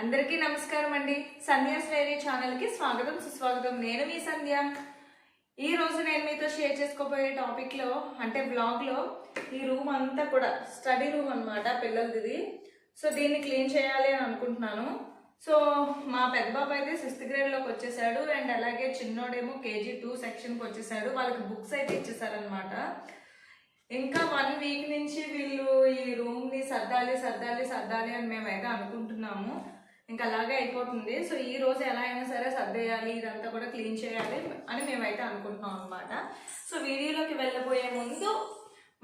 అందరికీ నమస్కారం అండి. సంధ్యా శ్రేణి ఛానల్కి స్వాగతం సుస్వాగతం. నేను మీ సంధ్య. ఈ రోజు నేను మీతో షేర్ చేసుకోబోయే టాపిక్లో అంటే బ్లాగ్లో ఈ రూమ్ అంతా కూడా స్టడీ రూమ్ అన్నమాట పిల్లలది సో దీన్ని క్లీన్ చేయాలి అని అనుకుంటున్నాను. సో మా పెద్ద బాబు అయితే సిక్స్త్ గ్రేడ్లోకి వచ్చేసాడు. అండ్ అలాగే చిన్నోడేమో కేజీ టూ సెక్షన్కి వచ్చేసాడు. వాళ్ళకి బుక్స్ అయితే ఇచ్చేసారనమాట ఇంకా వన్ వీక్ నుంచి వీళ్ళు ఈ రూమ్ని సర్దాలి సర్దాలి సర్దాలి అని మేమైతే అనుకుంటున్నాము. ఇంకా అలాగే అయిపోతుంది. సో ఈ రోజు ఎలా అయినా సరే సర్దేయాలి ఇదంతా కూడా క్లీన్ చేయాలి అని మేమైతే అనుకుంటున్నాం అనమాట సో వీడియోలోకి వెళ్ళబోయే ముందు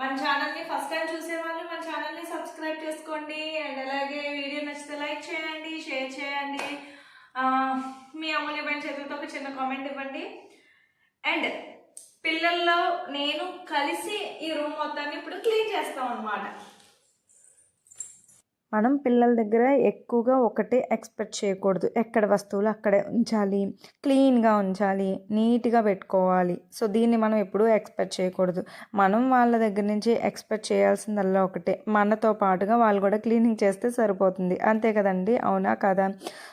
మన ఛానల్ని ఫస్ట్ టైం చూసే వాళ్ళు మన ఛానల్ని సబ్స్క్రైబ్ చేసుకోండి. అండ్ అలాగే వీడియో నచ్చితే లైక్ చేయండి షేర్ చేయండి. మీ అమూల్యమైన చేతులతో ఒక చిన్న కామెంట్ ఇవ్వండి. అండ్ పిల్లల్లో నేను కలిసి ఈ రూమ్ మొత్తాన్ని ఇప్పుడు క్లీన్ చేస్తాం అన్నమాట మనం పిల్లల దగ్గర ఎక్కువగా ఒకటే ఎక్స్పెక్ట్ చేయకూడదు. ఎక్కడ వస్తువులు అక్కడే ఉంచాలి క్లీన్గా ఉంచాలి నీట్గా పెట్టుకోవాలి. సో దీన్ని మనం ఎప్పుడూ ఎక్స్పెక్ట్ చేయకూడదు. మనం వాళ్ళ దగ్గర నుంచి ఎక్స్పెక్ట్ చేయాల్సిందల్లా ఒకటే. మనతో పాటుగా వాళ్ళు కూడా క్లీనింగ్ చేస్తే సరిపోతుంది. అంతే కదండి? అవునా కదా?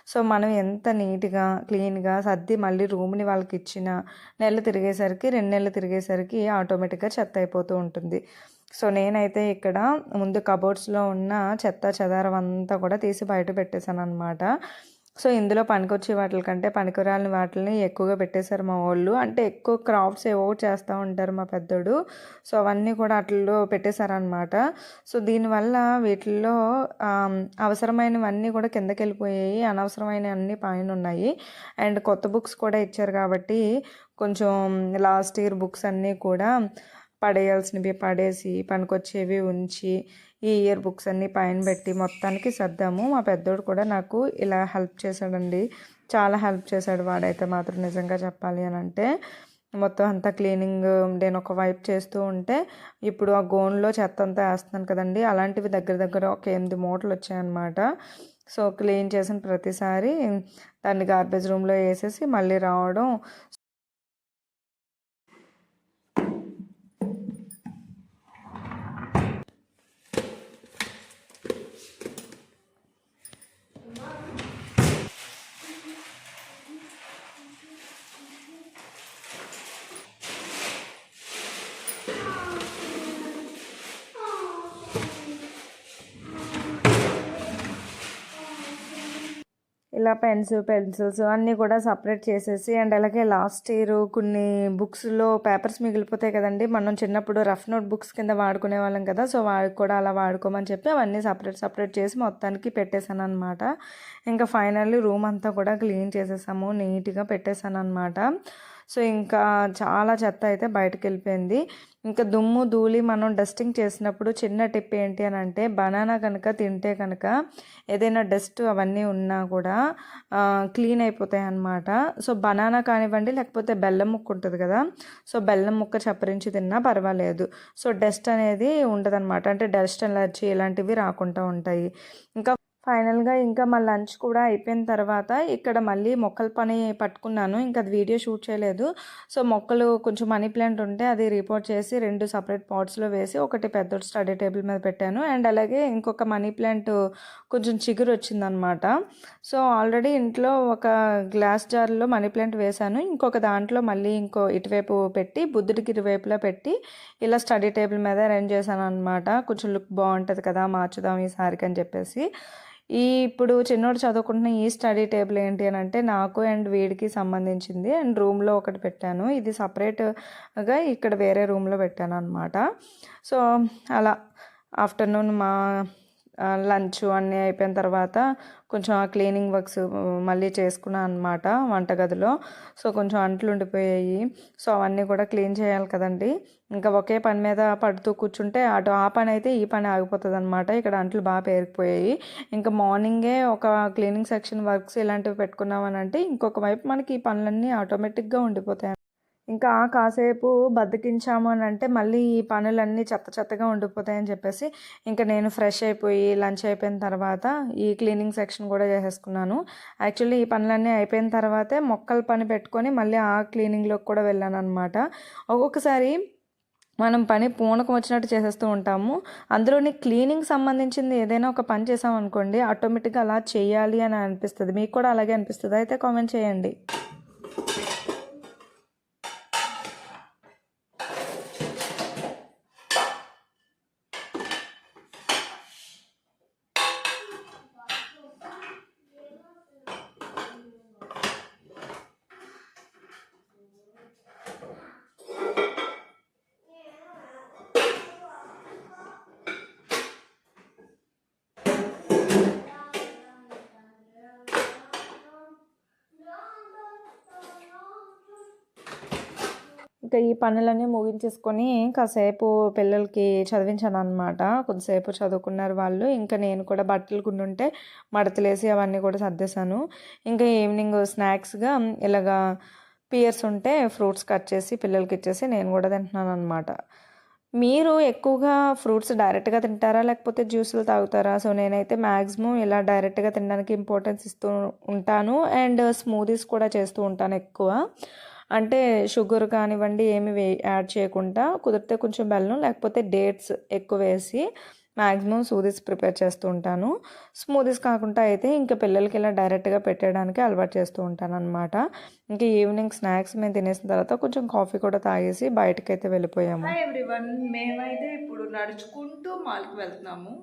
సో మనం ఎంత నీట్గా క్లీన్గా సర్ది మళ్ళీ రూమ్ని వాళ్ళకి ఇచ్చిన నెల తిరిగేసరికి రెండు నెలలు తిరిగేసరికి ఆటోమేటిక్గా చెత్త అయిపోతూ ఉంటుంది. సో నేనైతే ఇక్కడ ముందు కబోర్డ్స్లో ఉన్న చెత్త చెదారం అంతా కూడా తీసి బయట పెట్టేశాను అనమాట సో ఇందులో పనికొచ్చే వాటికంటే పనికిరాలని వాటిని ఎక్కువగా పెట్టేశారు మా వాళ్ళు. అంటే ఎక్కువ క్రాఫ్ట్స్ ఏవో చేస్తూ ఉంటారు మా పెద్దోడు. సో అవన్నీ కూడా అట్లలో పెట్టేశారనమాట సో దీనివల్ల వీటిల్లో అవసరమైనవన్నీ కూడా కిందకి వెళ్ళిపోయాయి అనవసరమైనవన్నీ పైన ఉన్నాయి అండ్ కొత్త బుక్స్ కూడా ఇచ్చారు కాబట్టి కొంచెం లాస్ట్ ఇయర్ బుక్స్ అన్నీ కూడా పడేయాల్సినవి పడేసి పనికొచ్చేవి ఉంచి ఈ ఇయర్ బుక్స్ అన్నీ పైన పెట్టి మొత్తానికి సర్దాము. మా పెద్దోడు కూడా నాకు ఇలా హెల్ప్ చేశాడండి. చాలా హెల్ప్ చేశాడు వాడైతే మాత్రం నిజంగా చెప్పాలి అని అంటే. మొత్తం అంతా క్లీనింగ్ నేను ఒక వైప్ చేస్తూ ఉంటే ఇప్పుడు ఆ గోన్లో చెత్త అంతా వేస్తున్నాను కదండి. అలాంటివి దగ్గర దగ్గర ఒక ఎనిమిది మూటలు వచ్చాయన్నమాట. సో క్లీన్ చేసిన ప్రతిసారి దాన్ని గార్బేజ్ రూమ్లో వేసేసి మళ్ళీ రావడం ఇలా పెన్స్ పెన్సిల్స్ అన్నీ కూడా సపరేట్ చేసేసి అండ్ అలాగే లాస్ట్ ఇయర్ కొన్ని బుక్స్లో పేపర్స్ మిగిలిపోతాయి కదండి. మనం చిన్నప్పుడు రఫ్ నోట్ బుక్స్ కింద వాడుకునే వాళ్ళం కదా సో వాడికి కూడా అలా వాడుకోమని చెప్పి అవన్నీ సపరేట్ సపరేట్ చేసి మొత్తానికి పెట్టేశాను అనమాట ఇంకా ఫైనల్లీ రూమ్ అంతా కూడా క్లీన్ చేసేసాము నీట్గా పెట్టేశాను అనమాట సో ఇంకా చాలా చెత్త అయితే బయటకు వెళ్ళిపోయింది ఇంకా దుమ్ము ధూళి మనం డస్టింగ్ చేసినప్పుడు చిన్న టిప్ ఏంటి అని అంటే బనానా కనుక తింటే కనుక ఏదైనా డస్ట్ అవన్నీ ఉన్నా కూడా క్లీన్ అయిపోతాయి అన్నమాట. సో బనానా కానివ్వండి లేకపోతే బెల్లం ముక్క ఉంటుంది కదా సో బెల్లం ముక్క చప్పరించి తిన్నా పర్వాలేదు. సో డస్ట్ అనేది ఉండదన్నమాట. అంటే డస్ట్ ఎలర్జీ ఇలాంటివి రాకుండా ఉంటాయి. ఇంకా ఫైనల్గా ఇంకా మా లంచ్ కూడా అయిపోయిన తర్వాత ఇక్కడ మళ్ళీ మొక్కల పని పట్టుకున్నాను. ఇంకా అది వీడియో షూట్ చేయలేదు. సో మొక్కలు కొంచెం మనీ ప్లాంట్ ఉంటే అది రిపోర్ట్ చేసి రెండు సపరేట్ పాట్స్లో వేసి ఒకటి పెద్ద స్టడీ టేబుల్ మీద పెట్టాను. అండ్ అలాగే ఇంకొక మనీ ప్లాంట్ కొంచెం చిగురు వచ్చిందనమాట. సో ఆల్రెడీ ఇంట్లో ఒక గ్లాస్ జార్లో మనీ ప్లాంట్ వేశాను. ఇంకొక దాంట్లో మళ్ళీ ఇంకో ఇటువైపు పెట్టి బుద్ధుడికి ఇరువైపులా పెట్టి ఇలా స్టడీ టేబుల్ మీద అరేంజ్ చేశాను అనమాట కొంచెం లుక్ బాగుంటుంది కదా మార్చుదాం ఈసారికి అని చెప్పేసి. ఈ ఇప్పుడు చిన్నోడు చదువుకుంటున్న ఈ స్టడీ టేబుల్ ఏంటి అని అంటే నాకు అండ్ వీడికి సంబంధించింది అండ్ రూమ్లో ఒకటి పెట్టాను. ఇది సపరేట్గా ఇక్కడ వేరే రూమ్లో పెట్టాను అనమాట సో అలా ఆఫ్టర్నూన్ మా లంచ్ అన్నీ అయిపోయిన తర్వాత కొంచెం ఆ క్లీనింగ్ వర్క్స్ మళ్ళీ చేసుకున్నాను అనమాట వంటగదిలో. సో కొంచెం అంట్లు ఉండిపోయాయి. సో అవన్నీ కూడా క్లీన్ చేయాలి కదండి. ఇంకా ఒకే పని మీద పడుతూ కూర్చుంటే అటు ఆ పని అయితే ఈ పని ఆగిపోతుంది అనమాట ఇక్కడ అంట్లు బాగా పేరుకుపోయాయి. ఇంకా మార్నింగే ఒక క్లీనింగ్ సెక్షన్ వర్క్స్ ఇలాంటివి పెట్టుకున్నామని అంటే ఇంకొక వైపు మనకి ఈ పనులన్నీ ఆటోమేటిక్గా ఉండిపోతాయి. ఇంకా కాసేపు బతికించాము అని అంటే మళ్ళీ ఈ పనులన్నీ చెత్త చెత్తగా ఉండిపోతాయని చెప్పేసి ఇంకా నేను ఫ్రెష్ అయిపోయి లంచ్ అయిపోయిన తర్వాత ఈ క్లీనింగ్ సెక్షన్ కూడా చేసేసుకున్నాను. యాక్చువల్లీ ఈ పనులన్నీ అయిపోయిన తర్వాతే మొక్కల పని పెట్టుకొని మళ్ళీ ఆ క్లీనింగ్లోకి కూడా వెళ్ళాను అనమాట ఒక్కొక్కసారి మనం పని పూనకం వచ్చినట్టు చేసేస్తూ ఉంటాము. అందులోని క్లీనింగ్ సంబంధించింది ఏదైనా ఒక పని చేసామనుకోండి ఆటోమేటిక్గా అలా చేయాలి అని అనిపిస్తుంది. మీకు కూడా అలాగే అనిపిస్తుంది? అయితే కామెంట్ చేయండి. ఇంకా ఈ పనులన్నీ ముగించేసుకొని కాసేపు పిల్లలకి చదివించాను అనమాట కొద్దిసేపు చదువుకున్నారు వాళ్ళు. ఇంకా నేను కూడా బట్టలు కొన్ని ఉంటే మడతలేసి అవన్నీ కూడా సర్దేశాను. ఇంకా ఈవినింగ్ స్నాక్స్గా ఇలాగా పియర్స్ ఉంటే ఫ్రూట్స్ కట్ చేసి పిల్లలకి ఇచ్చేసి నేను కూడా తింటున్నాను అనమాట మీరు ఎక్కువగా ఫ్రూట్స్ డైరెక్ట్గా తింటారా? లేకపోతే జ్యూసులు తాగుతారా? సో నేనైతే మ్యాక్సిమం ఇలా డైరెక్ట్గా తినడానికి ఇంపార్టెన్స్ ఇస్తూ ఉంటాను. అండ్ స్మూదీస్ కూడా చేస్తూ ఉంటాను ఎక్కువ. అంటే షుగర్ కానివ్వండి ఏమి వే యాడ్ చేయకుండా కుదిరితే కొంచెం బెల్లం లేకపోతే డేట్స్ ఎక్కువ వేసి మ్యాక్సిమం స్మూదీస్ ప్రిపేర్ చేస్తూ ఉంటాను. స్మూదీస్ కాకుండా అయితే ఇంకా పిల్లలకి ఇలా డైరెక్ట్గా పెట్టడానికి అలవాటు చేస్తూ ఉంటాను అనమాట ఇంకా ఈవినింగ్ స్నాక్స్ మేము తినేసిన తర్వాత కొంచెం కాఫీ కూడా తాగేసి బయటకు అయితే వెళ్ళిపోయాము ఎవ్రీవన్ మేమైతే ఇప్పుడు నడుచుకుంటూ మాల్కి వెళ్తున్నాము.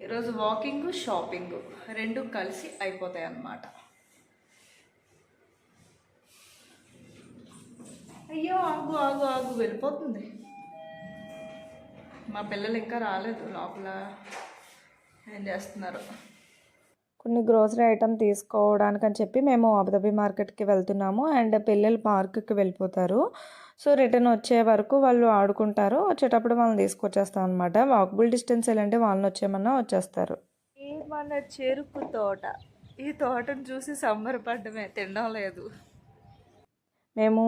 ఈరోజు వాకింగ్ షాపింగ్ రెండు కలిసి అయిపోతాయి అన్నమాట అయ్యో ఆగు ఆగు ఆగు వెళ్ళిపోతుంది. మా పిల్లలు ఇంకా రాలేదు లోపల ఏం చేస్తున్నారు? కొన్ని గ్రోసరీ ఐటమ్ తీసుకోవడానికి అని చెప్పి మేము అబుదాబి మార్కెట్కి వెళ్తున్నాము. అండ్ పిల్లలు పార్క్కి వెళ్ళిపోతారు. సో రిటర్న్ వచ్చే వరకు వాళ్ళు ఆడుకుంటారు. వచ్చేటప్పుడు వాళ్ళని తీసుకొచ్చేస్తాం అనమాట వాకబుల్ డిస్టెన్స్ వెళ్ళంటే వాళ్ళని వచ్చేయమన్నా వచ్చేస్తారు. ఈ మన చెరుకు తోట? ఈ తోటను చూసి సంబరపడ్డమే తినడం లేదు. మేము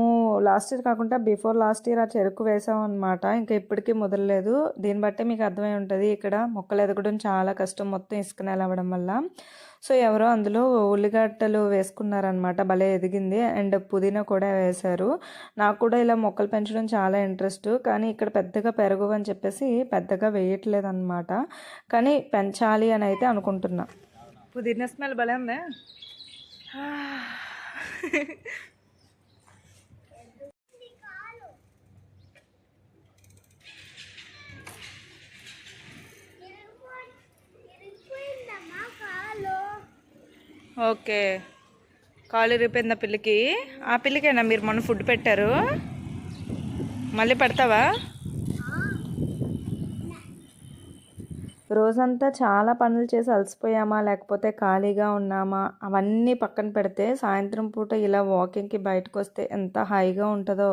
లాస్ట్ ఇయర్ కాకుండా బిఫోర్ లాస్ట్ ఇయర్ ఆ చెరుకు వేసాం అనమాట ఇంకా ఇప్పటికీ మొదలలేదు దీన్ని బట్టే మీకు అర్థమై ఉంటుంది ఇక్కడ మొక్కలు ఎదగడం చాలా కష్టం మొత్తం ఇసుక నేల అవ్వడం వల్ల. సో ఎవరో అందులో ఉల్లిగడ్డలు వేసుకున్నారనమాట భలే ఎదిగింది. అండ్ పుదీనా కూడా వేశారు. నాకు కూడా ఇలా మొక్కలు పెంచడం చాలా ఇంట్రెస్ట్ కానీ ఇక్కడ పెద్దగా పెరగవు అని చెప్పేసి పెద్దగా వేయట్లేదు అనమాట కానీ పెంచాలి అని అయితే అనుకుంటున్నా. పుదీనా స్మెల్ భలే ఉందా. ఓకే. కాలు ఇరిగిపోయిందా పిల్లికి. ఆ పిల్లికేనా మీరు మొన్న ఫుడ్ పెట్టారు? మళ్ళీ పెడతావా? రోజంతా చాలా పనులు చేసి అలసిపోయామా లేకపోతే ఖాళీగా ఉన్నామా? అవన్నీ పక్కన పెడితే సాయంత్రం పూట ఇలా వాకింగ్కి బయటకు వస్తే ఎంత హాయిగా ఉంటుందో.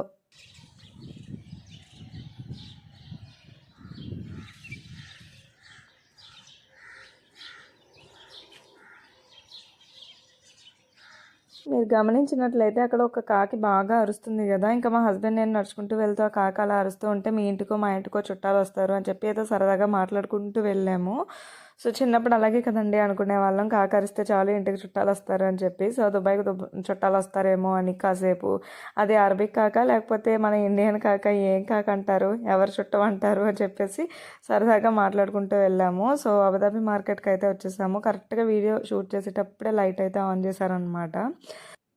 మీరు గమనించినట్లయితే అక్కడ ఒక కాకి బాగా అరుస్తుంది కదా. ఇంకా మా హస్బెండ్ నేను నడుచుకుంటూ వెళ్తూ ఆ కాకి అలా అరుస్తూ ఉంటే మీ ఇంటికో మా ఇంటికో చుట్టాలు వస్తారు అని చెప్పి ఏదో సరదాగా మాట్లాడుకుంటూ వెళ్ళాము. సో చిన్నప్పుడు అలాగే కదండి అనుకునే వాళ్ళం. కాకరిస్తే చాలు ఇంటికి చుట్టాలు వస్తారు అని చెప్పి. సో దుబాయ్కి దుబ చుట్టాలు వస్తారేమో అని కాసేపు. అది అరబిక్ కాక లేకపోతే మన ఇండియన్ కాక ఏం కాక అంటారు? ఎవరు చుట్టం అంటారు? అని చెప్పేసి సరదాగా మాట్లాడుకుంటూ వెళ్ళాము. సో అబుదాబి మార్కెట్కి అయితే వచ్చేసాము. కరెక్ట్గా వీడియో షూట్ చేసేటప్పుడే లైట్ అయితే ఆన్ చేశారనమాట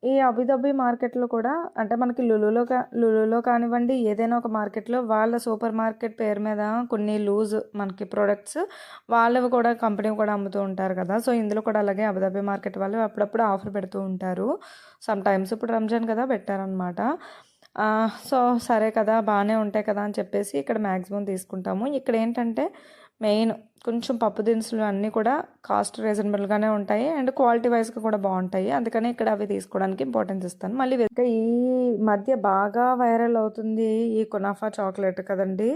ఈ అబుదాబి మార్కెట్లో కూడా అంటే మనకి లులులో కా లులులో కానివ్వండి ఏదైనా ఒక మార్కెట్లో వాళ్ళ సూపర్ మార్కెట్ పేరు మీద కొన్ని లూజ్ మనకి ప్రొడక్ట్స్ వాళ్ళవి కూడా కంపెనీ కూడా అమ్ముతూ ఉంటారు కదా. సో ఇందులో కూడా అలాగే అబుదాబి మార్కెట్ వాళ్ళు అప్పుడప్పుడు ఆఫర్ పెడుతూ ఉంటారు. సమ్ టైమ్స్ ఇప్పుడు రంజాన్ కదా పెట్టారనమాట సో సరే కదా బాగానే ఉంటాయి కదా అని చెప్పేసి ఇక్కడ మ్యాక్సిమం తీసుకుంటాము. ఇక్కడ ఏంటంటే మెయిన్ కొంచెం పప్పు దినుసులు అన్నీ కూడా కాస్ట్ రీజనబుల్గానే ఉంటాయి అండ్ క్వాలిటీ వైజ్గా కూడా బాగుంటాయి. అందుకని ఇక్కడ అవి తీసుకోవడానికి ఇంపార్టెన్స్ ఇస్తాను. మళ్ళీ ఇంకా ఈ మధ్య బాగా వైరల్ అవుతుంది ఈ కునాఫా చాక్లెట్ కదండి.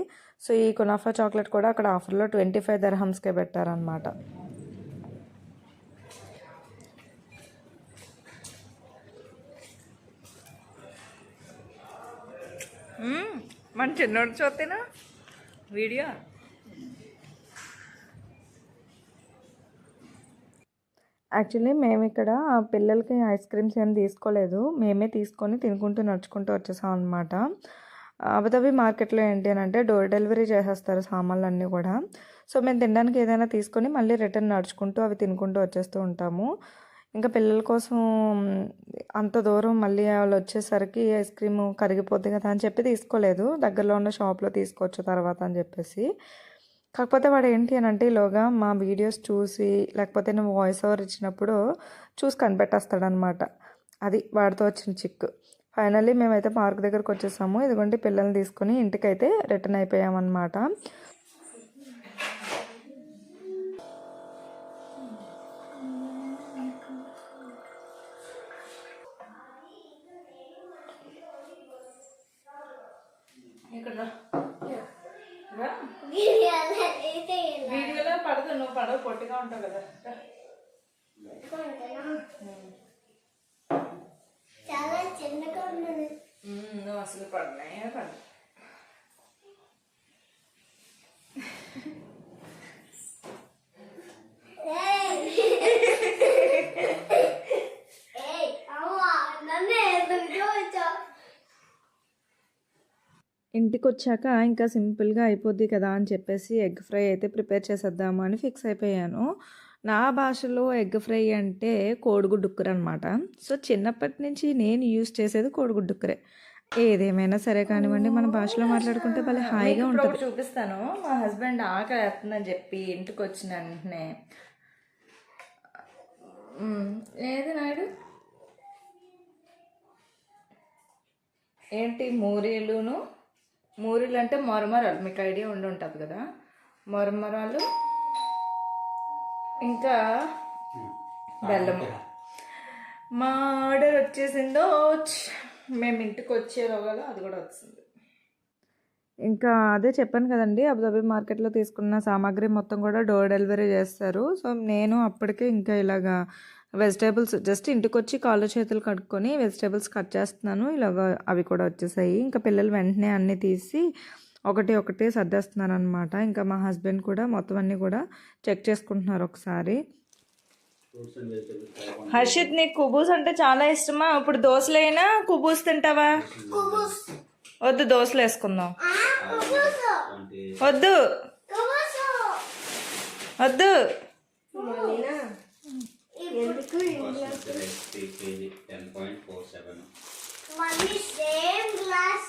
సో ఈ కునాఫా చాక్లెట్ కూడా అక్కడ ఆఫర్లో ట్వంటీ ఫైవ్ దర్హమ్స్కే పెట్టారనమాట మన చిన్నోడు చూస్తేనా? వీడియో? యాక్చువల్లీ మేము ఇక్కడ పిల్లలకి ఐస్ క్రీమ్స్ ఏం తీసుకోలేదు. మేమే తీసుకొని తినుకుంటూ నడుచుకుంటూ వచ్చేసాం అనమాట అబుదాబి మార్కెట్లో ఏంటి అని అంటే డోర్ డెలివరీ చేసేస్తారు సామాన్లు అన్నీ కూడా. సో మేము తినడానికి ఏదైనా తీసుకొని మళ్ళీ రిటర్న్ నడుచుకుంటూ అవి తినుకుంటూ వచ్చేస్తూ ఉంటాము. ఇంకా పిల్లల కోసం అంత దూరం మళ్ళీ వాళ్ళు వచ్చేసరికి ఐస్ క్రీమ్ కరిగిపోద్ది కదా అని చెప్పి తీసుకోలేదు. దగ్గరలో ఉన్న షాప్లో తీసుకోవచ్చు తర్వాత అని చెప్పేసి. కాకపోతే వాడు ఏంటి అని అంటే ఈలోగా మా వీడియోస్ చూసి లేకపోతే నేను వాయిస్ ఓవర్ ఇచ్చినప్పుడు చూసి కనిపెట్టేస్తాడనమాట అది వాడితో వచ్చిన చిక్కు ఫైనల్లీ మేమైతే పార్క్ దగ్గరకు వచ్చేసాము. ఇదిగోండి పిల్లల్ని తీసుకొని ఇంటికైతే రిటర్న్ అయిపోయామన్నమాట. ఇక్కడ వీడియోలో పడదు నువ్వు పడవు పొట్టిగా ఉంటావు కదా. చాలా చిన్నగా ఉన్నది. ఉమ్, నువ్వు అసలు పడనే పడదు. ఇంటికి వచ్చాక ఇంకా సింపుల్గా అయిపోద్ది కదా అని చెప్పేసి ఎగ్ ఫ్రై అయితే ప్రిపేర్ చేసేద్దాము అని ఫిక్స్ అయిపోయాను. నా భాషలో ఎగ్ ఫ్రై అంటే కోడిగుడ్డుక్కర అనమాట సో చిన్నప్పటి నుంచి నేను యూస్ చేసేది కోడిగుడ్డుక్కరే. ఏదేమైనా సరే కానివ్వండి మన భాషలో మాట్లాడుకుంటే భలే హాయిగా ఉంటుంది. చూపిస్తాను. మా హస్బెండ్ ఆకలి వేస్తుందని చెప్పి ఇంటికి వచ్చిన వెంటనే ఏది నాయుడు? ఏంటి మూరీలును? మూరీలు అంటే మొరమరాలు మీకు ఐడియా ఉండి ఉంటుంది కదా? మొరమరాలు ఇంకా బెల్లం మా ఆర్డర్ వచ్చేసిందో మేము ఇంటికి వచ్చేలోగా అది కూడా వచ్చింది. ఇంకా అదే చెప్పాను కదండి అబుదాబీ మార్కెట్లో తీసుకున్న సామాగ్రి మొత్తం కూడా డోర్ డెలివరీ చేస్తారు. సో నేను అప్పటికే ఇంకా ఇలాగా వెజిటేబుల్స్ జస్ట్ ఇంటికి వచ్చి కాళ్ళు చేతులు కడుక్కొని వెజిటేబుల్స్ కట్ చేస్తున్నాను. ఇలాగ అవి కూడా వచ్చేసాయి. ఇంకా పిల్లలు వెంటనే అన్నీ తీసి ఒకటి ఒకటి సర్దేస్తున్నారు అనమాట ఇంకా మా హస్బెండ్ కూడా మొత్తం అన్నీ కూడా చెక్ చేసుకుంటున్నారు ఒకసారి. హర్షిత్ నీకు కుబూస్ అంటే చాలా ఇష్టమా? ఇప్పుడు దోశలైనా కుబూస్ తింటావా? వద్దు దోశలు వేసుకుందాం. వద్దు. వద్దు. Same glass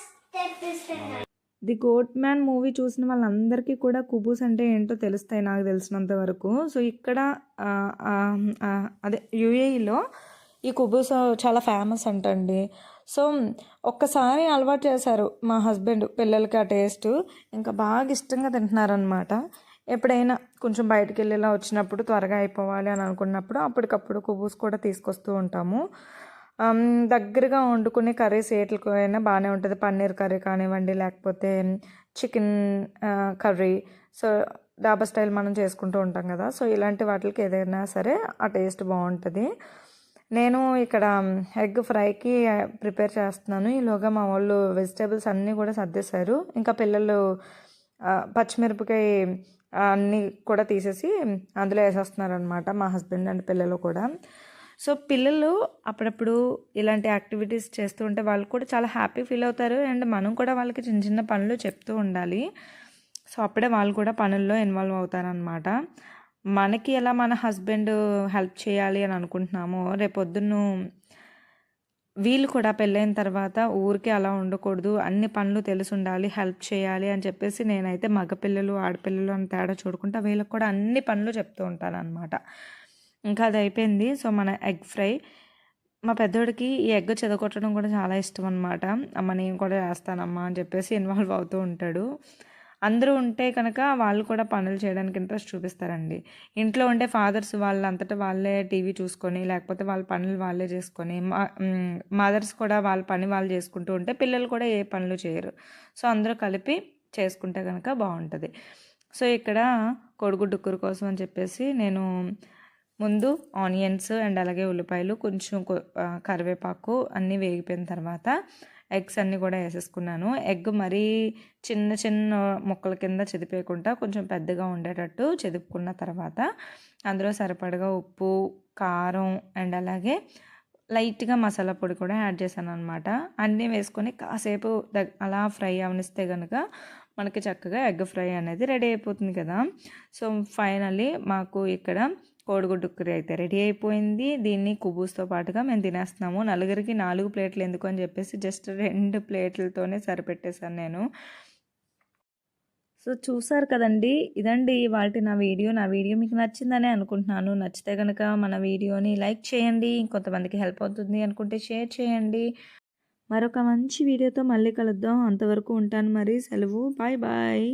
the goat man movie చూసిన వాళ్ళందరికీ కూడా కుబూస్ అంటే ఏంటో తెలుస్తాయి నాకు తెలిసినంత వరకు. సో ఇక్కడ అదే యుఏఈలో ఈ కుబూస్ చాలా ఫేమస్ అంటండి. సో ఒక్కసారి అలవాటు చేశారు మా హస్బెండ్ పిల్లలకి ఆ టేస్ట్. ఇంకా బాగా ఇష్టంగా తింటున్నారనమాట ఎప్పుడైనా కొంచెం బయటికి వెళ్ళేలా వచ్చినప్పుడు త్వరగా అయిపోవాలి అని అనుకున్నప్పుడు అప్పటికప్పుడు కుబూస్ కూడా తీసుకొస్తూ ఉంటాము. దగ్గరగా వండుకునే కర్రీస్ ఏట్లకు అయినా బాగానే ఉంటుంది. పన్నీర్ కర్రీ కానివ్వండి లేకపోతే chicken curry. So dhaba style మనం చేసుకుంటూ ఉంటాం కదా. సో ఇలాంటి వాటికి ఏదైనా సరే ఆ టేస్ట్ బాగుంటుంది. నేను ఇక్కడ ఎగ్ ఫ్రైకి ప్రిపేర్ చేస్తున్నాను. ఈలోగా మా వాళ్ళు వెజిటేబుల్స్ అన్నీ కూడా సర్దేశారు. ఇంకా పిల్లలు పచ్చిమిరపకాయ అన్నీ కూడా తీసేసి అందులో వేసేస్తున్నారు అనమాట మా హస్బెండ్ అండ్ పిల్లలు కూడా. సో పిల్లలు అప్పుడప్పుడు ఇలాంటి యాక్టివిటీస్ చేస్తూ ఉంటే వాళ్ళు కూడా చాలా హ్యాపీ ఫీల్ అవుతారు. అండ్ మనం కూడా వాళ్ళకి చిన్న చిన్న పనులు చెప్తూ ఉండాలి. సో అప్పుడే వాళ్ళు కూడా పనుల్లో ఇన్వాల్వ్ అవుతారనమాట మనకి ఎలా మన హస్బెండ్ హెల్ప్ చేయాలి అని అనుకుంటున్నామో రేపొద్దున్న వీళ్ళు కూడా పెళ్ళైన తర్వాత ఊరికే అలా ఉండకూడదు అన్ని పనులు తెలిసి ఉండాలి హెల్ప్ చేయాలి అని చెప్పేసి నేనైతే మగపిల్లలు ఆడపిల్లలు అని తేడా చూడకుండా వీళ్ళకి కూడా అన్ని పనులు చెప్తూ ఉంటాను అనమాట ఇంకా అది అయిపోయింది. సో మన ఎగ్ ఫ్రై. మా పెద్దోడికి ఈ ఎగ్ చెదగొట్టడం కూడా చాలా ఇష్టం అనమాట అమ్మ నేను కూడా చేస్తానమ్మా అని చెప్పేసి ఇన్వాల్వ్ అవుతూ ఉంటాడు. అందరూ ఉంటే కనుక వాళ్ళు కూడా పనులు చేయడానికి ఇంట్రెస్ట్ చూపిస్తారండి. ఇంట్లో ఉండే ఫాదర్స్ వాళ్ళంతటా వాళ్ళే టీవీ చూసుకొని లేకపోతే వాళ్ళ పనులు వాళ్ళే చేసుకొని మా మదర్స్ కూడా వాళ్ళ పని వాళ్ళు చేసుకుంటూ ఉంటే పిల్లలు కూడా ఏ పనులు చేయరు. సో అందరూ కలిపి చేసుకుంటే కనుక బాగుంటుంది. సో ఇక్కడ కోడిగుడ్డు కూర కోసం అని చెప్పేసి నేను ముందు ఆనియన్స్ అండ్ అలాగే ఉల్లిపాయలు కొంచెం కరివేపాకు అన్నీ వేగిపోయిన తర్వాత ఎగ్స్ అన్నీ కూడా వేసేసుకున్నాను. ఎగ్ మరీ చిన్న చిన్న ముక్కల కింద చెదిపేయకుండా కొంచెం పెద్దగా ఉండేటట్టు చెదుపుకున్న తర్వాత అందులో సరిపడగా ఉప్పు కారం అండ్ అలాగే లైట్గా మసాలా పొడి కూడా యాడ్ చేశాను అనమాట అన్నీ వేసుకొని కాసేపు అలా ఫ్రై అవనిస్తే కనుక మనకి చక్కగా ఎగ్ ఫ్రై అనేది రెడీ అయిపోతుంది కదా. సో ఫైనలీ మాకు ఇక్కడ కోడిగుడ్డు కర్రీ అయితే రెడీ అయిపోయింది. దీన్ని కుబూస్తో పాటుగా మేము తినేస్తున్నాము. నలుగురికి నాలుగు ప్లేట్లు ఎందుకు అని చెప్పేసి జస్ట్ రెండు ప్లేట్లతోనే సరిపెట్టేశాను నేను. సో చూసారు కదండి? ఇదండి వాటి నా వీడియో. నా వీడియో మీకు నచ్చిందనే అనుకుంటున్నాను. నచ్చితే కనుక మన వీడియోని లైక్ చేయండి. ఇంకొంతమందికి హెల్ప్ అవుతుంది అనుకుంటే షేర్ చేయండి. మరొక మంచి వీడియోతో మళ్ళీ కలుద్దాం. అంతవరకు ఉంటాను మరి. సెలవు. Bye bye.